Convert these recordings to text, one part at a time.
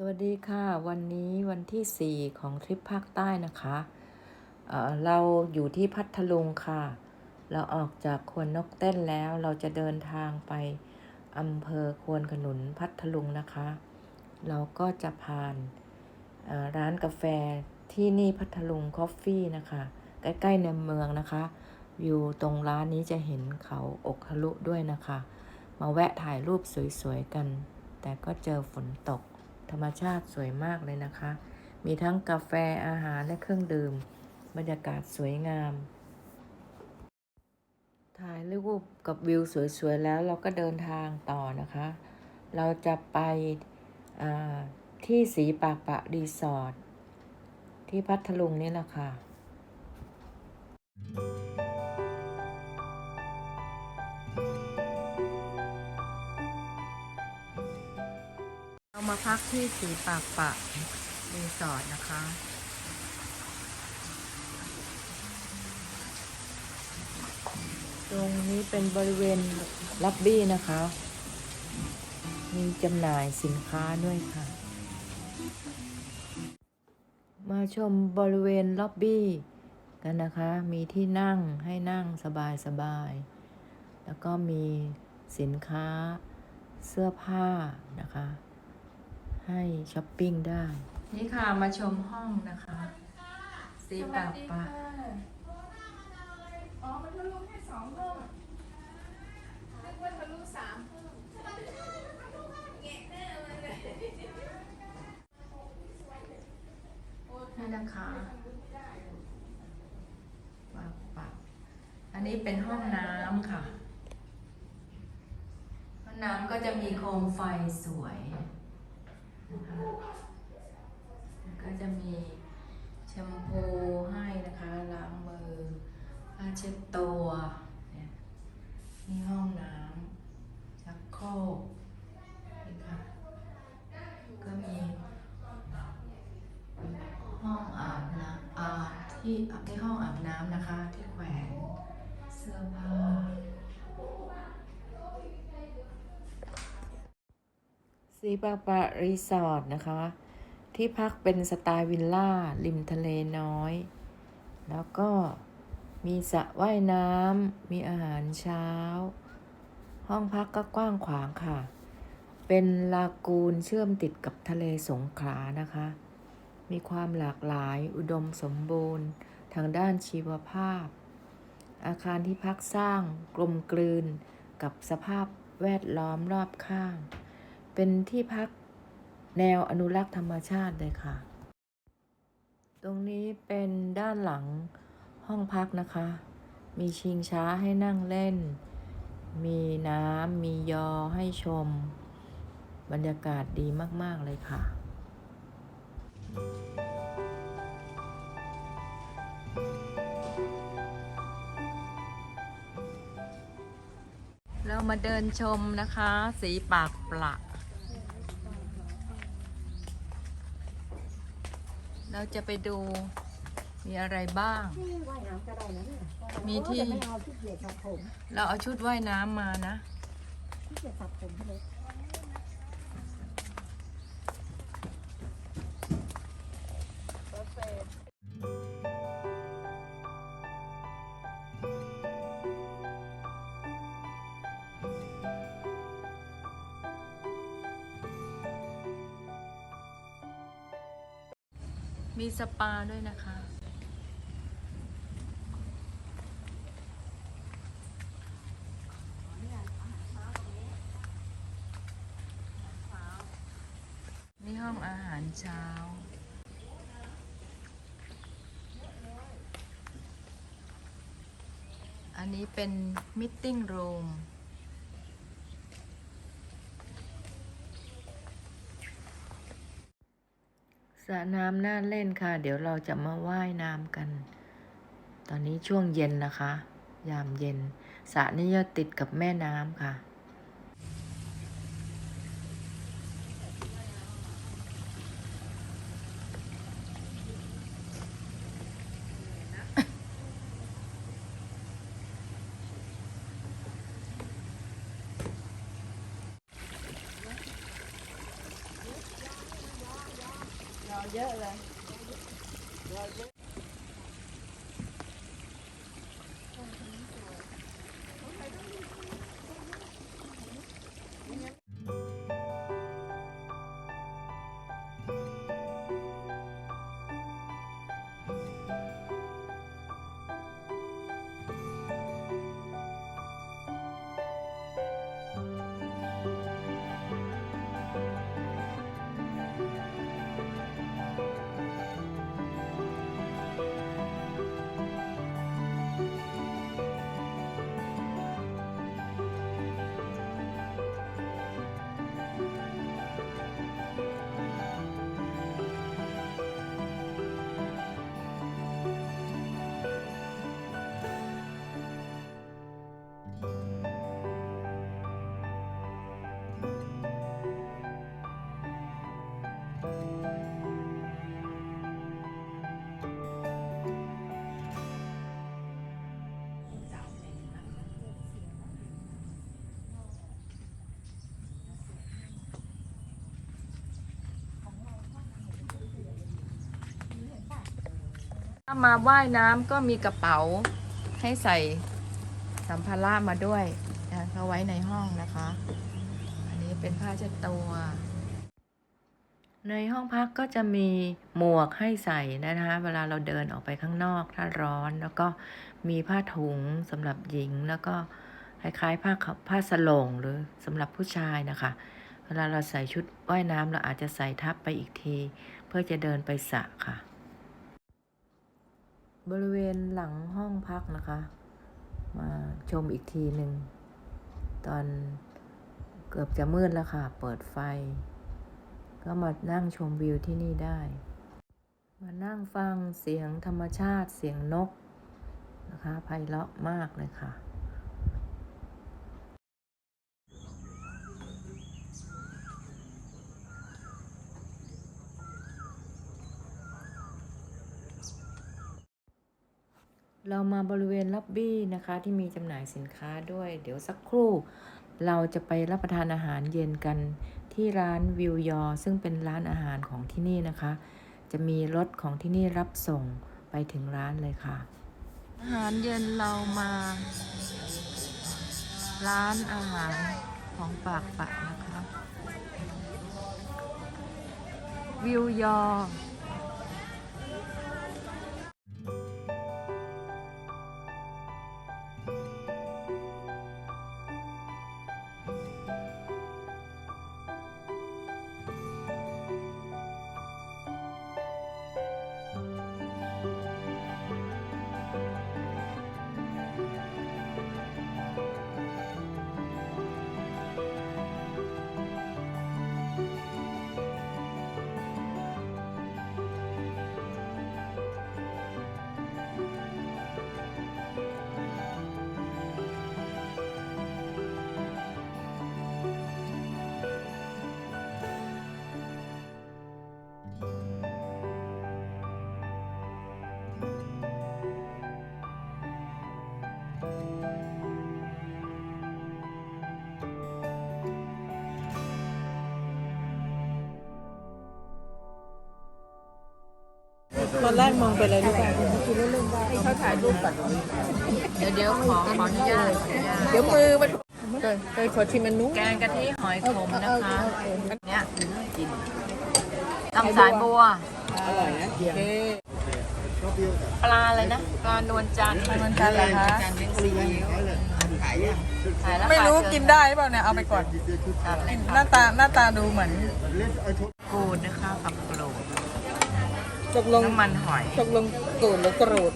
สวัสดีค่ะ วันนี้วันที่ 4 ของทริปภาคใต้นะคะเเราอยู่ที่พัทลุงค่ะ เราออกจากควนนกเต้นแล้วเราจะเดินทางไปอำเภอควนขนุนพัทลุงนะคะ เราก็จะผ่านร้านกาแฟที่นี่พัทลุงคอฟฟี่นะคะ ใกล้ๆในเมืองนะคะวิวตรงร้านนี้จะเห็นเขาอกทะลุด้วยนะคะ มาแวะถ่ายรูปสวยๆกัน แต่ก็เจอฝนตก ธรรมชาติสวยมากเลยนะคะ มีทั้งกาแฟอาหารและเครื่องดื่ม บรรยากาศสวยงาม ถ่ายรูปกับวิวสวยๆแล้วเราก็เดินทางต่อนะคะ เราจะไปที่สีปากปะรีสอร์ทที่พัทลุงนี่แหละค่ะ พักที่สีปากปะรีสอร์ทนะคะ ตรงนี้เป็นบริเวณล็อบบี้นะคะ มีจำหน่ายสินค้าด้วยค่ะ มาชมบริเวณล็อบบี้กันนะคะ มีที่นั่งให้นั่งสบายๆแล้วก็มีสินค้าเสื้อผ้านะคะ ให้ช้อปปิ้งได้ นี่ค่ะมาชมห้องนะคะสีปากปะอ๋อ มันทะลุแค่สองห้องนึกว่าทะลุสามห้องแงะแน่เลยนี่นะคะปากปะอันนี้เป็นห้องน้ำค่ะ ห้องน้ำก็จะมีโคมไฟสวยนะคะแล้ว ก็จะมีแชมพูให้นะคะ ล้างมือผ้าเช็ดตัวเนี่ยนี่ห้องน้ำชักโครกนี่ค่ะ ก็มี ห้องอาบน้ำอ่าที่ที่ห้องอาบน้ำนะคะ ที่แขวนเสื้อผ้า สีปาปะรีสอร์ทนะคะ ที่พักเป็นสไตล์วิลล่า ริมทะเลน้อย แล้วก็มีสระว่ายน้ำมีอาหารเช้า ห้องพักก็กว้างขวางค่ะ เป็นลากูนเชื่อมติดกับทะเลสงขลานะคะ มีความหลากหลายอุดมสมบูรณ์ทางด้านชีวภาพ อาคารที่พักสร้างกลมกลืนกับสภาพแวดล้อมรอบข้าง เป็นที่พักแนวอนุรักษ์ธรรมชาติเลยค่ะ ตรงนี้เป็นด้านหลังห้องพักนะคะ มีชิงช้าให้นั่งเล่น มีน้ำ มียอให้ชม บรรยากาศดีมาก ๆ เลยค่ะเรามาเดินชมนะคะ สีปากปละ เราจะไปดูมีอะไรบ้าง ว่ายน้ำก็ได้นะเนี่ยมีที่แต่ไม่เอาที่เกียจสระผมเราเอาชุดว่ายน้ำมานะ ที่เกียจสระผมพี่เล็ก มีสปาด้วยนะคะ นี่ห้องอาหารเช้า อันนี้เป็นมิทติ้งรูม สระน้ำน่าเล่นค่ะ เดี๋ยวเราจะมาว่ายน้ำกัน ตอนนี้ช่วงเย็นนะคะ ยามเย็นสระนี้จะติดกับแม่น้ำค่ะ เยอะเลย ถ้ามาว่ายน้ำก็มีกระเป๋าให้ใส่สัมภาระมาด้วยนะเขาไว้ในห้องนะคะ อันนี้เป็นผ้าเช็ดตัว ในห้องพักก็จะมีหมวกให้ใส่นะคะ เวลาเราเดินออกไปข้างนอกถ้าร้อนแล้วก็มีผ้าถุงสำหรับหญิงแล้วก็คล้ายๆผ้าผ้าสโลงหรือสำหรับผู้ชายนะคะ เวลาเราใส่ชุดว่ายน้ำเราอาจจะใส่ทับไปอีกที เพื่อจะเดินไปสระค่ะ บริเวณหลังห้องพักนะคะ มาชมอีกทีหนึ่ง ตอนเกือบจะมืดแล้วค่ะ เปิดไฟ ก็มานั่งชมวิวที่นี่ได้ มานั่งฟังเสียงธรรมชาติเสียงนกนะคะไพเราะมากเลยค่ะ เรามาบริเวณล็อบบี้นะคะที่มีจำหน่ายสินค้าด้วย เดี๋ยวสักครู่ เราจะไปรับประทานอาหารเย็นกันที่ร้านวิวยอ ซึ่งเป็นร้านอาหารของที่นี่นะคะ จะมีรถของที่นี่รับส่งไปถึงร้านเลยค่ะ อาหารเย็นเรามา ร้านอาหารของปากปะนะคะวิวยอ ตอนแรกมองไปเลยรู้ป่ะให้เขาถ่ายรูปก่อนเดี๋ยวเดี๋ยวขอขออนุญาตขออนุญาตเดี๋ยวมือมันเคยเคยขอชิมมันนู้นแกงกะทิหอยขมนะคะเนี่ยกินตำสายบัวอร่อยนะโอเคปลาอะไรนะปลานวลจันทร์ปลานวลจันทร์เหรอคะจานเป็นซีอิ๊วขายแล้วไม่รู้ค่ะกินได้หรือเปล่าเนี่ยเอาไปก่อนตัดเลยหน้าตาหน้าตาดูเหมือนกูดนะคะกับโกรด ตกลงน้ำมันหอยตกลงตูดหรือกรูด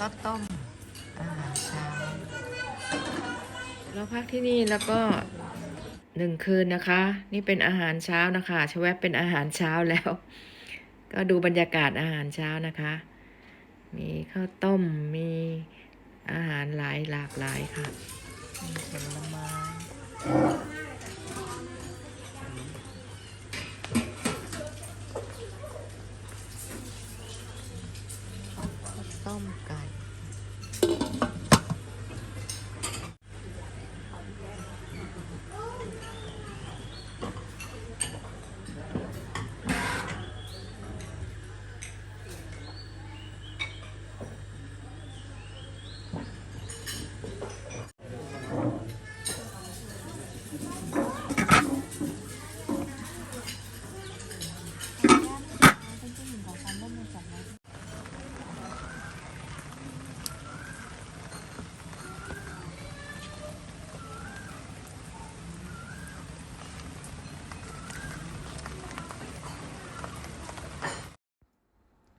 รสต้มอาหารเช้าเราพักที่นี่แล้วก็หนึ่งคืนนะคะ นี่เป็นอาหารเช้านะคะชแวบเป็นอาหารเช้าแล้ว ก็ดูบรรยากาศอาหารเช้านะคะ มีข้าวต้มมีอาหารหลายหลากหลายค่ะมีผลไม้ข้าว ต้มไก่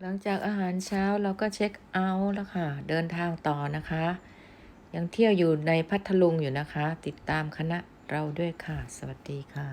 ลังจากอาหารเช้าเราก็เช็คเอาท์แล้วค่ะ เดินทางต่อนะคะ ยังเที่ยวอยู่ในพัทลุงอยู่นะคะ ติดตามคณะเราด้วยค่ะ สวัสดีค่ะ